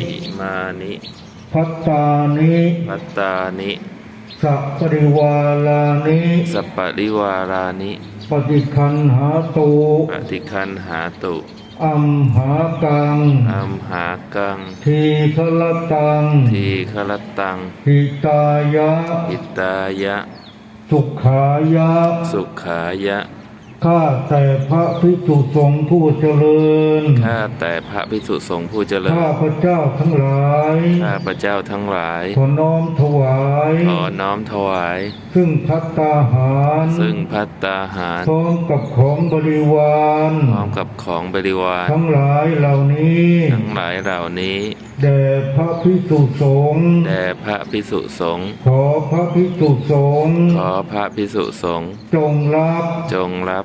อิมานิพัตตานิพัตตานิสัปริวาลานิสัปปะริวารานิปฏิคันหาตุปฏิคันหาตุอัมหากังอัมหากัง ทีฆลตัง ทีฆรตังหิตายะอิตายะ สุขายะ สุขายะ ข้าแต่พระภิกษุสงฆ์ผู้เจริญ ข้าแต่พระภิกษุสงฆ์ผู้เจริญ ข้าพระเจ้าทั้งหลาย ข้าพระเจ้าทั้งหลาย ขอน้อมถวาย ขอน้อมถวาย ซึ่งพัตตาหาร ซึ่งพัตตาหาร พร้อมกับของบริวาร พร้อมกับของบริวาร ทั้งหลายเหล่านี้ ทั้งหลายเหล่านี้แด่พระภิกษุสงฆ์แด่พระภิกษุสงฆ์ขอพระภิกษุสงฆ์ขอพระภิกษุสงฆ์จงรับ จงรับ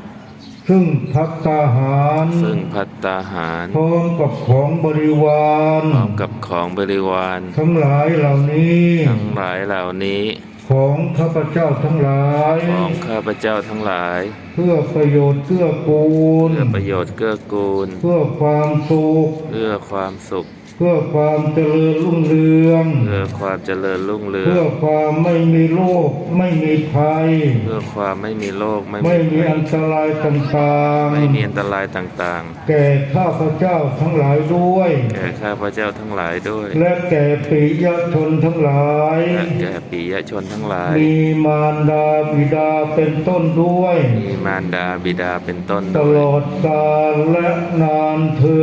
ซึ่งพัตตาหาร ซึ่งพัตตาหาร พร้อมกับของบริวารพร้อมกับของบริวาร ทั้งหลายเหล่านี้ ทั้งหลายเหล่านี้ของข้าพเจ้าทั้งหลาย ของข้าพเจ้าทั้งหลาย เพื่อประโยชน์เพื่อกูล เพื่อประโยชน์เกื้อกูล เพื่อความสุข เพื่อความสุขเพื่อความเจริญรุ่งเรือง เพื่อความเจริญรุ่งเรือง เพื่อความไม่มีโรคไม่มีภัย เพื่อความไม่มีโรคไม่ไม่มีภัยอันตรายต่างไม่มีอันตรายต่างๆ แก่ข้าพเจ้าทั้งหลายด้วยๆแก่ข้าพเจ้าทั้งหลายด้วย และแก่ปิยชนทั้งหลายและแก่ปิยชนทั้งหลาย มีมารดาบิดาเป็นต้นด้วย มีมารดาบิดาเป็นต้นตด้วยลอดกาลและนานเทิ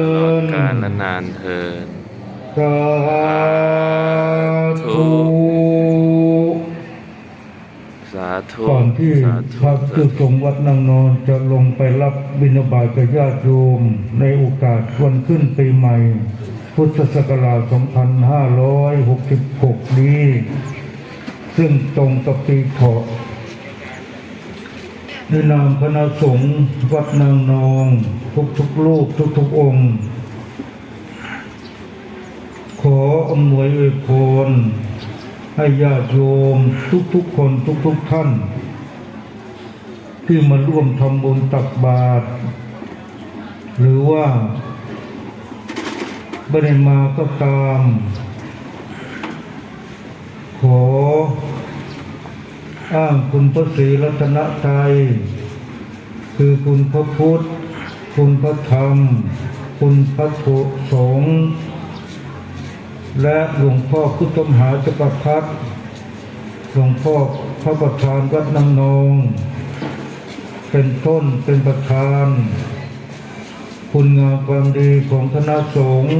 ตลอดนกาลและนานเทินสาธุ สาธุก่อนที่สาพธุระจุสงฆ์วัดนางนอนจะลงไปรับบิณฑบาตกับญาติโยมในโอกาสวันขึ้นปีใหม่ พุทธศักราช 2566 นี้ ซึ่งตรงกับปีเถาะในนามคณะสงฆ์วัดนางนอง ทุกๆลูกทุกๆองค์ ออำนวยอวยพรให้ญาติโยมทุกๆคนทุกๆท่าน ที่มาร่วมทำบุญตักบาตรหรือว่าไม่ได้มาก็ตาม ขอ อ้างคุณพระศรีรัตนตรัยคือคุณพระพุทธ คุณพระธรรม คุณพระถุสงฆ์ และหลวงพ่อพุทธมหาจักรพรรดิหลวงพ่อพระประธานวัดนางนองเป็นต้นเป็นประธาน คุณงามความดีของคณะสงฆ์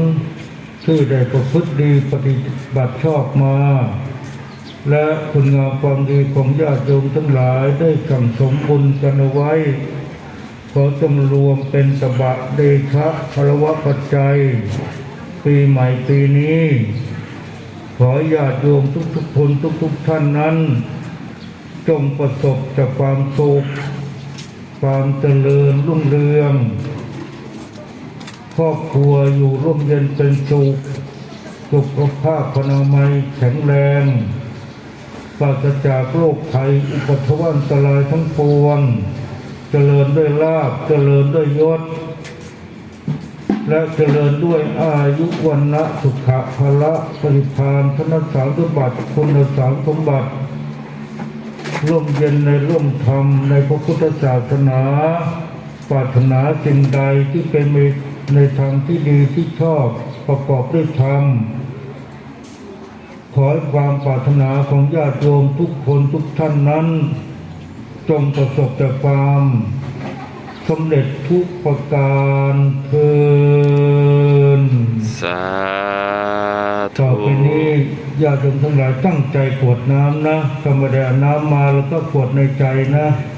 ที่ได้ประพฤติดีปฏิบัติชอบมา และคุณงามความดีของญาติโยมทั้งหลายได้สั่งสมบุญกันเอาไว้ ขอจำรวมเป็นตบะเดชะพลวะปัจจัย ปีใหม่ปีนี้ ขอญาติโยมทุกๆคนทุกๆท่านนั้น จงประสบจากความสุขความเจริญรุ่งเรือง ครอบครัวอยู่ร่มเย็นเป็นสุขสุขภาพพนามัยแข็งแรงปราศจากโรคภัยอุปัทวันตรายทั้งปวง เจริญด้วยลาบเจริญด้วยยศ และเจริญด้วยอายุวันนะสุขะพละปริพานธนสารสมบัติคุณสารสมบัติร่วมเย็นในร่วมธรรมในพระพุทธศาสนาปรารถนาสิ่งใดที่เป็นในทางที่ดีที่ชอบประกอบด้วยธรรมขอให้ความปรารถนาของญาติโยมทุกคนทุกท่านนั้น จงประสบแต่ความ สำเร็จทุกประการเทินสาต่อธุไปนี้ญาติโยมทั้งหลายตั้งใจกรวดน้ำนะธรรมดาน้ำมาแล้วก็กรวดในใจนะส